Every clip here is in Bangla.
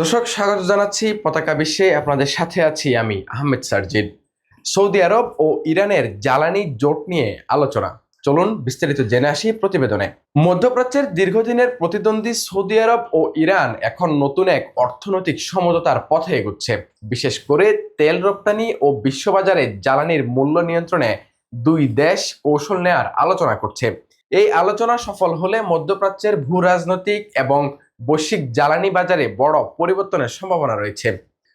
দর্শক, স্বাগত জানাচ্ছি পতাকা বিশ্বে। আপনাদের সাথে আছি আমি আহমেদ সারজিদ। সৌদি আরব ও ইরানের জ্বালানি জোট নিয়ে আলোচনা। চলুন বিস্তারিত জেনে আসি প্রতিবেদনে। মধ্যপ্রাচ্যের দীর্ঘদিনের প্রতিদ্বন্দ্বী সৌদি আরব ও ইরান এখন নতুন এক অর্থনৈতিক সমঝোতার পথে এগুচ্ছে। বিশেষ করে তেল রপ্তানি ও বিশ্ববাজারে জ্বালানির মূল্য নিয়ন্ত্রণে দুই দেশ কৌশল নেয়ার আলোচনা করছে। এই আলোচনা সফল হলে মধ্যপ্রাচ্যের ভূ রাজনৈতিক এবং বৈশ্বিক জ্বালানি বাজারে বড় পরিবর্তনের সম্ভাবনা রয়েছে।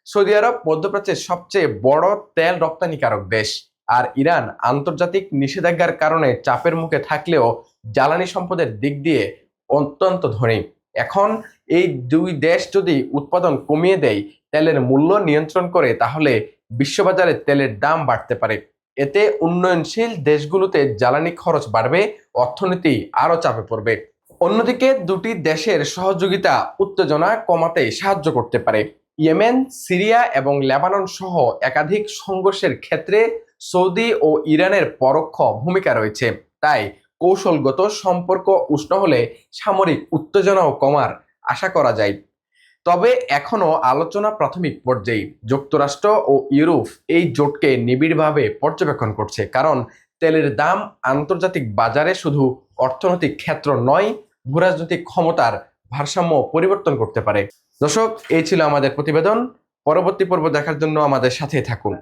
সৌদি আরব মধ্যপ্রাচ্যের সবচেয়ে বড় তেল রপ্তানিকারক দেশ আর ইরান আন্তর্জাতিক নিষেধাজ্ঞার কারণে চাপের মুখে থাকলেও জ্বালানি সম্পদের দিক দিয়ে অত্যন্ত ধনী। এখন এই দুই দেশ যদি উৎপাদন কমিয়ে দেয়, তেলের মূল্য নিয়ন্ত্রণ করে, তাহলে বিশ্ববাজারে তেলের দাম বাড়তে পারে। এতে উন্নয়নশীল দেশগুলোতে জ্বালানি খরচ বাড়বে, অর্থনীতি আরও চাপে পড়বে। অন্যদিকে দুটি দেশের সহযোগিতা উত্তেজনা কমাতে সাহায্য করতে পারে। ইয়েমেন, সিরিয়া এবং লেবানন সহ একাধিক সংঘর্ষের ক্ষেত্রে সৌদি ও ইরানের পরোক্ষ ভূমিকা রয়েছে। তাই কৌশলগত সম্পর্ক উষ্ণ হলে সামরিক উত্তেজনাও কমার আশা করা যায়। তবে এখনও আলোচনা প্রাথমিক পর্যায়ে। যুক্তরাষ্ট্র ও ইউরোপ এই জোটকে নিবিড়ভাবে পর্যবেক্ষণ করছে। কারণ তেলের দাম আন্তর্জাতিক বাজারে শুধু অর্থনৈতিক ক্ষেত্র নয় ভূরাজনৈতিক ক্ষমতার ভারসাম্য পরিবর্তন করতে পারে। দর্শক, এই ছিল আমাদের প্রতিবেদন। পরবর্তী পর্ব দেখার জন্য আমাদের সাথেই থাকুন।